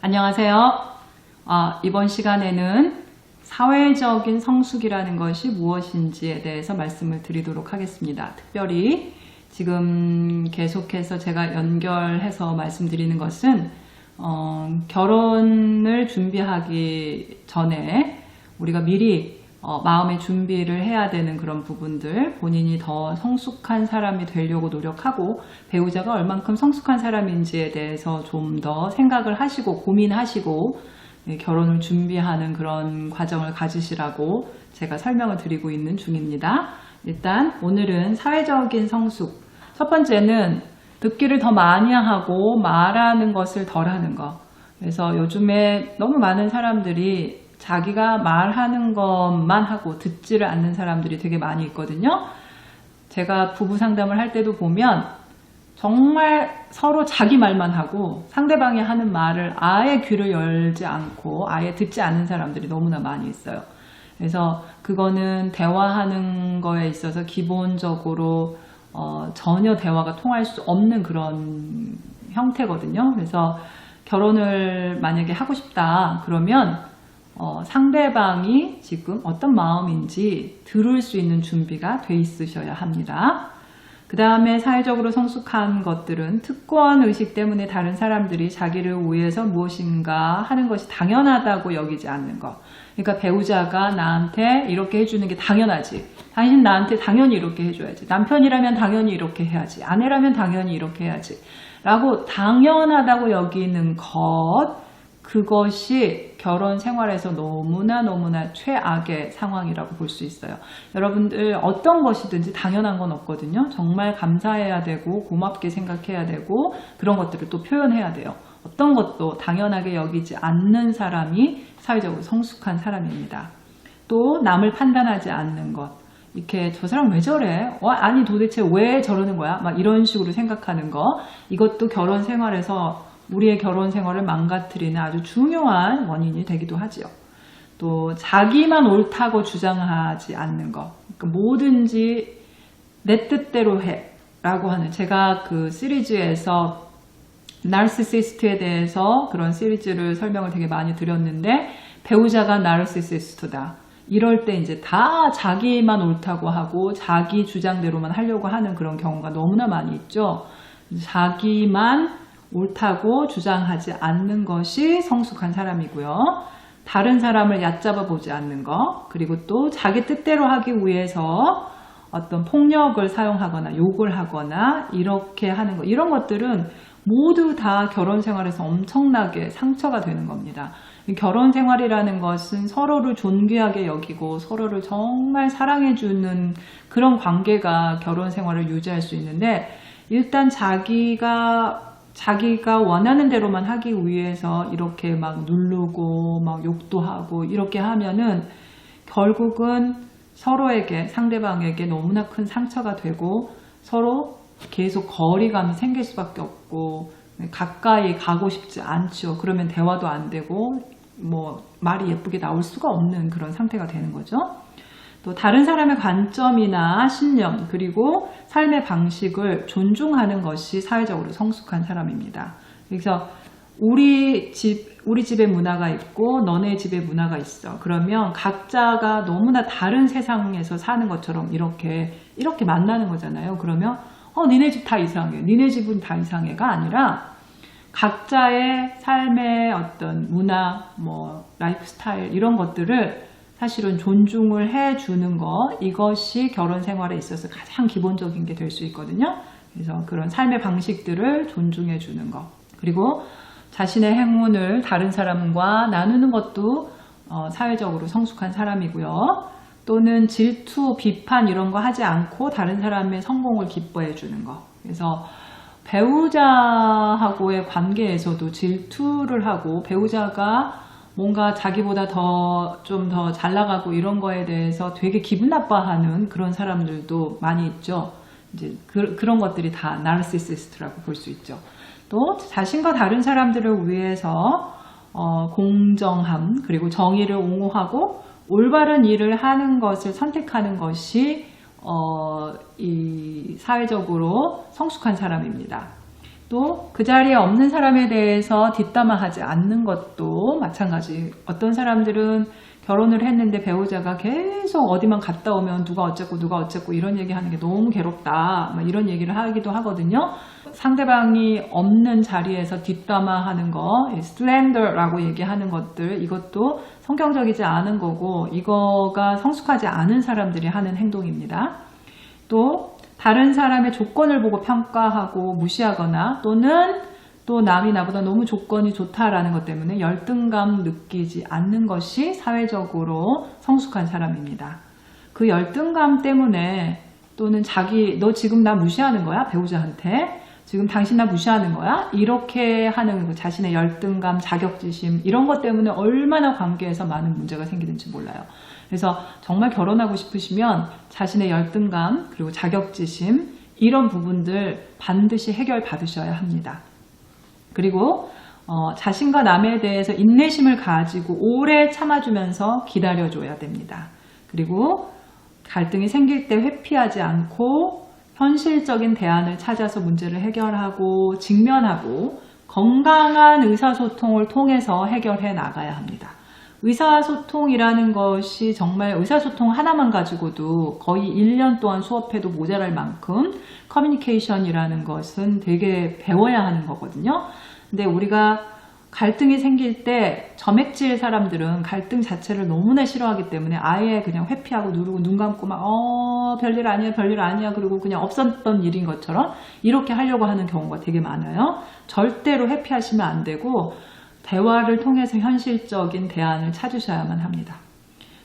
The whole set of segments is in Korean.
안녕하세요. 아, 이번 시간에는 사회적인 성숙이라는 것이 무엇인지에 대해서 말씀을 드리도록 하겠습니다. 특별히 지금 계속해서 제가 연결해서 말씀드리는 것은 어, 결혼을 준비하기 전에 우리가 미리 어, 마음의 준비를 해야 되는 그런 부분들, 본인이 더 성숙한 사람이 되려고 노력하고 배우자가 얼만큼 성숙한 사람인지에 대해서 좀 더 생각을 하시고 고민하시고 네, 결혼을 준비하는 그런 과정을 가지시라고 제가 설명을 드리고 있는 중입니다. 일단 오늘은 사회적인 성숙. 첫 번째는 듣기를 더 많이 하고 말하는 것을 덜 하는 것. 그래서 요즘에 너무 많은 사람들이 자기가 말하는 것만 하고 듣지를 않는 사람들이 되게 많이 있거든요. 제가 부부 상담을 할 때도 보면 정말 서로 자기 말만 하고 상대방이 하는 말을 아예 귀를 열지 않고 아예 듣지 않는 사람들이 너무나 많이 있어요. 그래서 그거는 대화하는 거에 있어서 기본적으로 어, 전혀 대화가 통할 수 없는 그런 형태거든요. 그래서 결혼을 만약에 하고 싶다 그러면 어, 상대방이 지금 어떤 마음인지 들을 수 있는 준비가 돼 있으셔야 합니다. 그 다음에 사회적으로 성숙한 것들은 특권 의식 때문에 다른 사람들이 자기를 위해서 무엇인가 하는 것이 당연하다고 여기지 않는 것. 그러니까 배우자가 나한테 이렇게 해주는 게 당연하지. 당신 나한테 당연히 이렇게 해줘야지. 남편이라면 당연히 이렇게 해야지. 아내라면 당연히 이렇게 해야지. 라고 당연하다고 여기는 것. 그것이 결혼 생활에서 너무나 너무나 최악의 상황이라고 볼 수 있어요. 여러분들 어떤 것이든지 당연한 건 없거든요. 정말 감사해야 되고 고맙게 생각해야 되고 그런 것들을 또 표현해야 돼요. 어떤 것도 당연하게 여기지 않는 사람이 사회적으로 성숙한 사람입니다. 또 남을 판단하지 않는 것. 이렇게 저 사람 왜 저래? 와, 아니 도대체 왜 저러는 거야? 막 이런 식으로 생각하는 거. 이것도 결혼 생활에서 우리의 결혼 생활을 망가뜨리는 아주 중요한 원인이 되기도 하지요. 또 자기만 옳다고 주장하지 않는 것. 그러니까 뭐든지 내 뜻대로 해. 라고 하는 제가 그 시리즈에서 나르시시스트에 대해서 그런 시리즈를 설명을 되게 많이 드렸는데 배우자가 나르시시스트다. 이럴 때 이제 다 자기만 옳다고 하고 자기 주장대로만 하려고 하는 그런 경우가 너무나 많이 있죠. 자기만 옳다고 주장하지 않는 것이 성숙한 사람이고요. 다른 사람을 얕잡아 보지 않는 것, 그리고 또 자기 뜻대로 하기 위해서 어떤 폭력을 사용하거나 욕을 하거나 이렇게 하는 것, 이런 것들은 모두 다 결혼 생활에서 엄청나게 상처가 되는 겁니다. 결혼 생활이라는 것은 서로를 존귀하게 여기고 서로를 정말 사랑해주는 그런 관계가 결혼 생활을 유지할 수 있는데 일단 자기가 자기가 원하는 대로만 하기 위해서 이렇게 막 누르고 막 욕도 하고 이렇게 하면은 결국은 서로에게 상대방에게 너무나 큰 상처가 되고 서로 계속 거리감이 생길 수밖에 없고 가까이 가고 싶지 않죠. 그러면 대화도 안 되고 뭐 말이 예쁘게 나올 수가 없는 그런 상태가 되는 거죠. 또 다른 사람의 관점이나 신념 그리고 삶의 방식을 존중하는 것이 사회적으로 성숙한 사람입니다. 그래서 우리 집 우리 집의 문화가 있고 너네 집의 문화가 있어. 그러면 각자가 너무나 다른 세상에서 사는 것처럼 이렇게 이렇게 만나는 거잖아요. 그러면 어 니네 집 다 이상해. 니네 집은 다 이상해가 아니라 각자의 삶의 어떤 문화, 뭐 라이프 스타일 이런 것들을 사실은 존중을 해주는 것 이것이 결혼 생활에 있어서 가장 기본적인 게 될 수 있거든요. 그래서 그런 삶의 방식들을 존중해 주는 것 그리고 자신의 행운을 다른 사람과 나누는 것도 어, 사회적으로 성숙한 사람이고요. 또는 질투, 비판 이런 거 하지 않고 다른 사람의 성공을 기뻐해 주는 것. 그래서 배우자하고의 관계에서도 질투를 하고 배우자가 뭔가 자기보다 더 좀 더 잘 나가고 이런 거에 대해서 되게 기분 나빠하는 그런 사람들도 많이 있죠. 이제 그, 런 것들이 다 나르시시스트라고 볼 수 있죠. 또 자신과 다른 사람들을 위해서 어, 공정함 그리고 정의를 옹호하고 올바른 일을 하는 것을 선택하는 것이 어, 이 사회적으로 성숙한 사람입니다. 또 그 자리에 없는 사람에 대해서 뒷담화하지 않는 것도 마찬가지. 어떤 사람들은 결혼을 했는데 배우자가 계속 어디만 갔다 오면 누가 어쨌고 누가 어쨌고 이런 얘기 하는 게 너무 괴롭다. 막 이런 얘기를 하기도 하거든요. 상대방이 없는 자리에서 뒷담화하는 거, 슬렌더라고 얘기하는 것들, 이것도 성경적이지 않은 거고, 이거가 성숙하지 않은 사람들이 하는 행동입니다. 또, 다른 사람의 조건을 보고 평가하고 무시하거나 또는 또 남이 나보다 너무 조건이 좋다라는 것 때문에 열등감 느끼지 않는 것이 사회적으로 성숙한 사람입니다. 그 열등감 때문에 또는 자기 너 지금 나 무시하는 거야? 배우자한테? 지금 당신 나 무시하는 거야? 이렇게 하는 그 자신의 열등감 자격지심 이런 것 때문에 얼마나 관계에서 많은 문제가 생기는지 몰라요 그래서 정말 결혼하고 싶으시면 자신의 열등감 그리고 자격지심 이런 부분들 반드시 해결 받으셔야 합니다 그리고 어, 자신과 남에 대해서 인내심을 가지고 오래 참아주면서 기다려줘야 됩니다. 그리고 갈등이 생길 때 회피하지 않고 현실적인 대안을 찾아서 문제를 해결하고 직면하고 건강한 의사소통을 통해서 해결해 나가야 합니다. 의사소통이라는 것이 정말 의사소통 하나만 가지고도 거의 1년 동안 수업해도 모자랄 만큼 커뮤니케이션이라는 것은 되게 배워야 하는 거거든요. 근데 우리가 갈등이 생길 때 점액질 사람들은 갈등 자체를 너무나 싫어하기 때문에 아예 그냥 회피하고 누르고 눈 감고 막 어 별일 아니야 별일 아니야 그리고 그냥 없었던 일인 것처럼 이렇게 하려고 하는 경우가 되게 많아요. 절대로 회피하시면 안 되고 대화를 통해서 현실적인 대안을 찾으셔야만 합니다.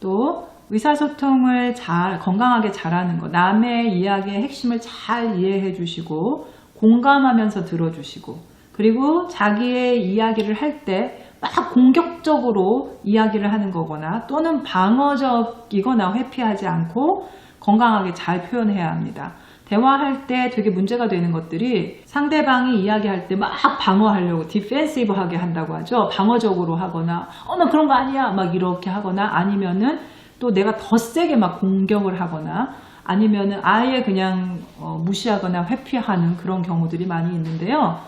또 의사소통을 잘 건강하게 잘하는 거 남의 이야기의 핵심을 잘 이해해 주시고 공감하면서 들어주시고 그리고 자기의 이야기를 할 때 막 공격적으로 이야기를 하는 거거나 또는 방어적이거나 회피하지 않고 건강하게 잘 표현해야 합니다. 대화할 때 되게 문제가 되는 것들이 상대방이 이야기할 때 막 방어하려고 디펜시브하게 한다고 하죠. 방어적으로 하거나 어나 그런 거 아니야 막 이렇게 하거나 아니면은 또 내가 더 세게 막 공격을 하거나 아니면은 아예 그냥 어, 무시하거나 회피하는 그런 경우들이 많이 있는데요.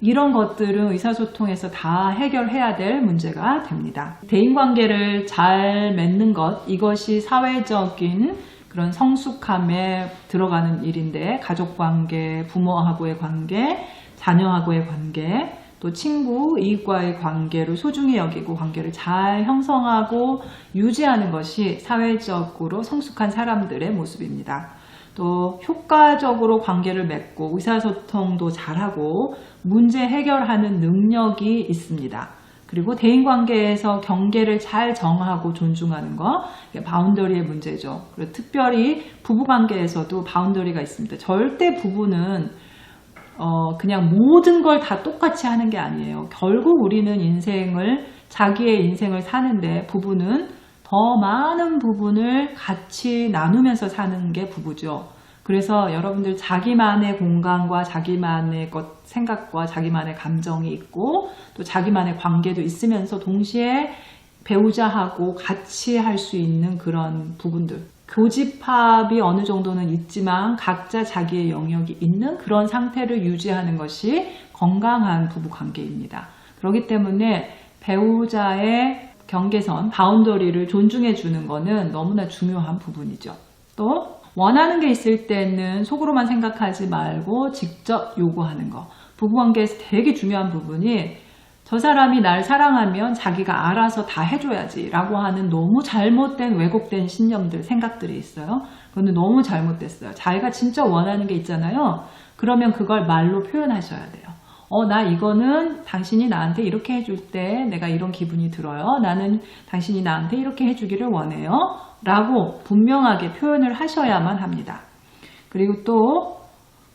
이런 것들은 의사소통에서 다 해결해야 될 문제가 됩니다. 대인관계를 잘 맺는 것, 이것이 사회적인 그런 성숙함에 들어가는 일인데, 가족 관계, 부모하고의 관계, 자녀하고의 관계, 또 친구, 이익과의 관계를 소중히 여기고 관계를 잘 형성하고 유지하는 것이 사회적으로 성숙한 사람들의 모습입니다. 또 효과적으로 관계를 맺고 의사소통도 잘하고 문제 해결하는 능력이 있습니다. 그리고 대인관계에서 경계를 잘 정하고 존중하는 거, 바운더리의 문제죠. 그리고 특별히 부부관계에서도 바운더리가 있습니다. 절대 부부는 어, 그냥 모든 걸 다 똑같이 하는 게 아니에요. 결국 우리는 인생을, 자기의 인생을 사는데 부부는 더 많은 부분을 같이 나누면서 사는 게 부부죠. 그래서 여러분들 자기만의 공간과 자기만의 것, 생각과 자기만의 감정이 있고 또 자기만의 관계도 있으면서 동시에 배우자하고 같이 할 수 있는 그런 부분들. 교집합이 어느 정도는 있지만 각자 자기의 영역이 있는 그런 상태를 유지하는 것이 건강한 부부 관계입니다. 그렇기 때문에 배우자의 경계선, 바운더리를 존중해 주는 것은 너무나 중요한 부분이죠. 또 원하는 게 있을 때는 속으로만 생각하지 말고 직접 요구하는 거. 부부관계에서 되게 중요한 부분이 저 사람이 날 사랑하면 자기가 알아서 다 해줘야지 라고 하는 너무 잘못된 왜곡된 신념들, 생각들이 있어요. 그거는 너무 잘못됐어요. 자기가 진짜 원하는 게 있잖아요. 그러면 그걸 말로 표현하셔야 돼요. 어, 나 이거는 당신이 나한테 이렇게 해줄 때 내가 이런 기분이 들어요. 나는 당신이 나한테 이렇게 해주기를 원해요. 라고 분명하게 표현을 하셔야만 합니다. 그리고 또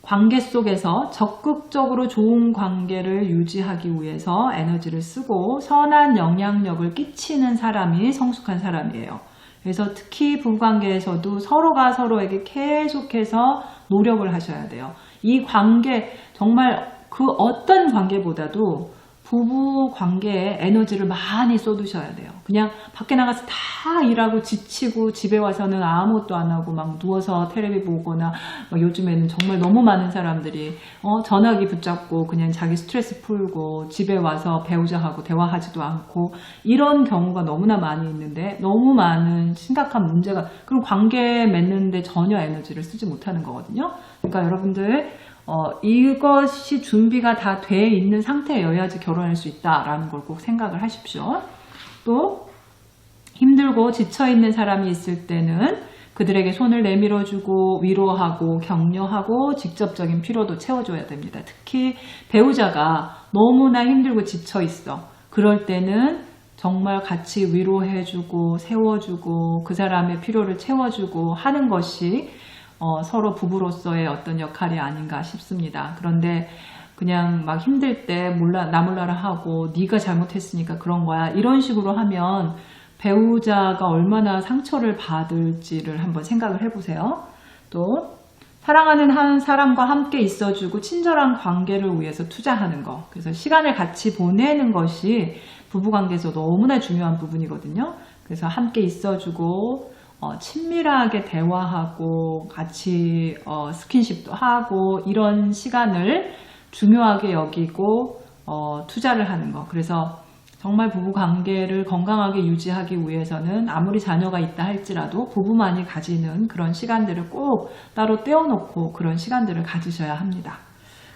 관계 속에서 적극적으로 좋은 관계를 유지하기 위해서 에너지를 쓰고 선한 영향력을 끼치는 사람이 성숙한 사람이에요. 그래서 특히 부부관계에서도 서로가 서로에게 계속해서 노력을 하셔야 돼요. 이 관계 정말 그 어떤 관계보다도 부부 관계에 에너지를 많이 쏟으셔야 돼요. 그냥 밖에 나가서 다 일하고 지치고 집에 와서는 아무것도 안 하고 막 누워서 텔레비 보거나 막 요즘에는 정말 너무 많은 사람들이 어, 전화기 붙잡고 그냥 자기 스트레스 풀고 집에 와서 배우자하고 대화하지도 않고 이런 경우가 너무나 많이 있는데 너무 많은 심각한 문제가 그리고 관계 맺는데 전혀 에너지를 쓰지 못하는 거거든요. 그러니까 여러분들 어, 이것이 준비가 다 돼 있는 상태여야지 결혼할 수 있다라는 걸 꼭 생각을 하십시오. 또 힘들고 지쳐 있는 사람이 있을 때는 그들에게 손을 내밀어 주고 위로하고 격려하고 직접적인 필요도 채워줘야 됩니다. 특히 배우자가 너무나 힘들고 지쳐 있어. 그럴 때는 정말 같이 위로해주고 세워주고 그 사람의 필요를 채워주고 하는 것이 어, 서로 부부로서의 어떤 역할이 아닌가 싶습니다. 그런데 그냥 막 힘들 때 몰라 나 몰라라 하고 네가 잘못했으니까 그런 거야 이런 식으로 하면 배우자가 얼마나 상처를 받을지를 한번 생각을 해보세요. 또 사랑하는 한 사람과 함께 있어주고 친절한 관계를 위해서 투자하는 거. 그래서 시간을 같이 보내는 것이 부부관계에서 너무나 중요한 부분이거든요. 그래서 함께 있어주고 어, 친밀하게 대화하고 같이 어, 스킨십도 하고 이런 시간을 중요하게 여기고 어, 투자를 하는 거. 그래서 정말 부부 관계를 건강하게 유지하기 위해서는 아무리 자녀가 있다 할지라도 부부만이 가지는 그런 시간들을 꼭 따로 떼어놓고 그런 시간들을 가지셔야 합니다.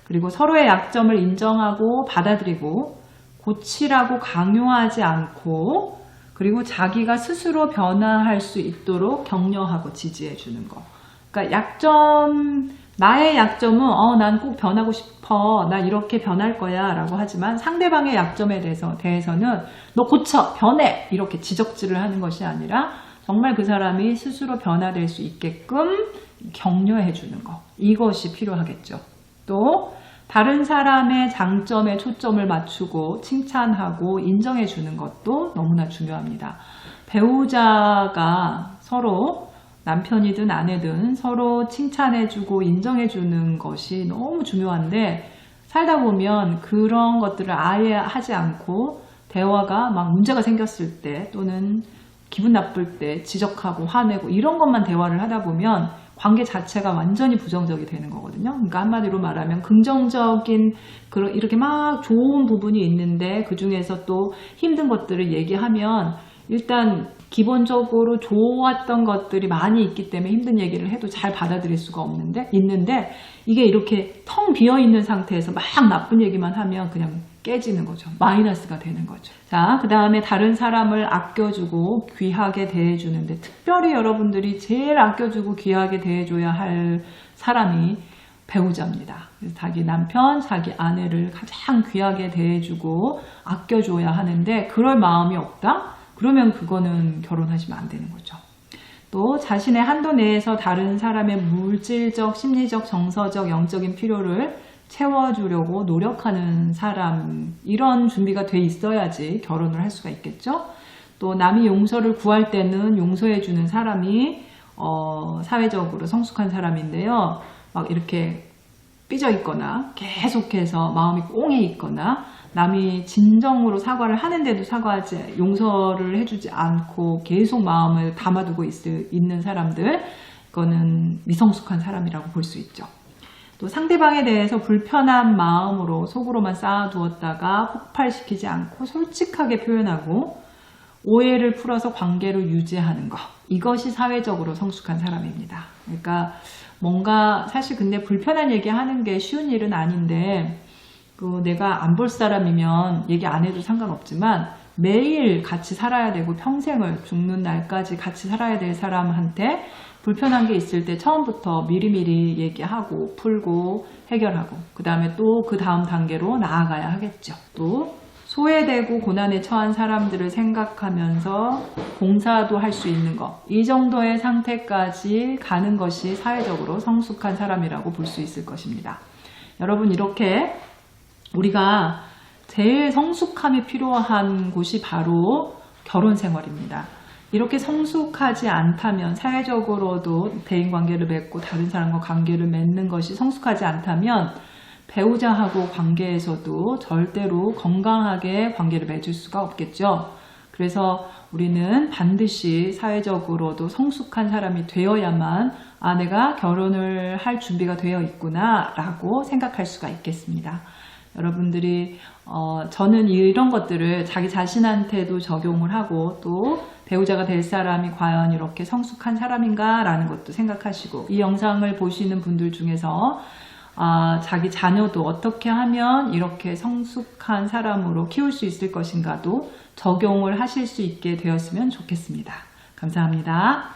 그리고 서로의 약점을 인정하고 받아들이고 고치라고 강요하지 않고 그리고 자기가 스스로 변화할 수 있도록 격려하고 지지해 주는 거. 그러니까 약점 나의 약점은 어, 난 꼭 변하고 싶어. 나 이렇게 변할 거야. 라고 하지만 상대방의 약점에 대해서, 대해서는 너 고쳐. 변해. 이렇게 지적질을 하는 것이 아니라 정말 그 사람이 스스로 변화될 수 있게끔 격려해 주는 거. 이것이 필요하겠죠. 또 다른 사람의 장점에 초점을 맞추고 칭찬하고 인정해 주는 것도 너무나 중요합니다. 배우자가 서로 남편이든 아내든 서로 칭찬해 주고 인정해 주는 것이 너무 중요한데 살다 보면 그런 것들을 아예 하지 않고 대화가 막 문제가 생겼을 때 또는 기분 나쁠 때 지적하고 화내고 이런 것만 대화를 하다 보면 관계 자체가 완전히 부정적이 되는 거거든요. 그러니까 한마디로 말하면 긍정적인 그런 이렇게 막 좋은 부분이 있는데 그 중에서 또 힘든 것들을 얘기하면 일단 기본적으로 좋았던 것들이 많이 있기 때문에 힘든 얘기를 해도 잘 받아들일 수가 없는데 있는데 이게 이렇게 텅 비어 있는 상태에서 막 나쁜 얘기만 하면 그냥 깨지는 거죠. 마이너스가 되는 거죠. 자, 그 다음에 다른 사람을 아껴주고 귀하게 대해주는데 특별히 여러분들이 제일 아껴주고 귀하게 대해줘야 할 사람이 배우자입니다. 자기 남편, 자기 아내를 가장 귀하게 대해주고 아껴줘야 하는데 그럴 마음이 없다? 그러면 그거는 결혼하시면 안 되는 거죠. 또 자신의 한도 내에서 다른 사람의 물질적, 심리적, 정서적, 영적인 필요를 채워주려고 노력하는 사람 이런 준비가 돼 있어야지 결혼을 할 수가 있겠죠. 또 남이 용서를 구할 때는 용서해주는 사람이 어, 사회적으로 성숙한 사람인데요. 막 이렇게 삐져 있거나 계속해서 마음이 꽁해 있거나 남이 진정으로 사과를 하는데도 사과하지 용서를 해주지 않고 계속 마음을 담아두고 있, 있는 사람들 그거는 미성숙한 사람이라고 볼 수 있죠. 또 상대방에 대해서 불편한 마음으로 속으로만 쌓아두었다가 폭발시키지 않고 솔직하게 표현하고 오해를 풀어서 관계를 유지하는 것 이것이 사회적으로 성숙한 사람입니다. 그러니까 뭔가 사실 근데 불편한 얘기 하는 게 쉬운 일은 아닌데 그 내가 안 볼 사람이면 얘기 안 해도 상관없지만 매일 같이 살아야 되고 평생을 죽는 날까지 같이 살아야 될 사람한테 불편한 게 있을 때 처음부터 미리미리 얘기하고 풀고 해결하고 그 다음에 또 그 다음 단계로 나아가야 하겠죠. 또 소외되고 고난에 처한 사람들을 생각하면서 봉사도 할 수 있는 것. 이 정도의 상태까지 가는 것이 사회적으로 성숙한 사람이라고 볼 수 있을 것입니다. 여러분 이렇게 우리가 제일 성숙함이 필요한 곳이 바로 결혼 생활입니다. 이렇게 성숙하지 않다면 사회적으로도 대인 관계를 맺고 다른 사람과 관계를 맺는 것이 성숙하지 않다면 배우자하고 관계에서도 절대로 건강하게 관계를 맺을 수가 없겠죠. 그래서 우리는 반드시 사회적으로도 성숙한 사람이 되어야만 아, 내가 결혼을 할 준비가 되어 있구나 라고 생각할 수가 있겠습니다. 여러분들이 어, 저는 이런 것들을 자기 자신한테도 적용을 하고 또 배우자가 될 사람이 과연 이렇게 성숙한 사람인가 라는 것도 생각하시고 이 영상을 보시는 분들 중에서 아, 자기 자녀도 어떻게 하면 이렇게 성숙한 사람으로 키울 수 있을 것인가도 적용을 하실 수 있게 되었으면 좋겠습니다. 감사합니다.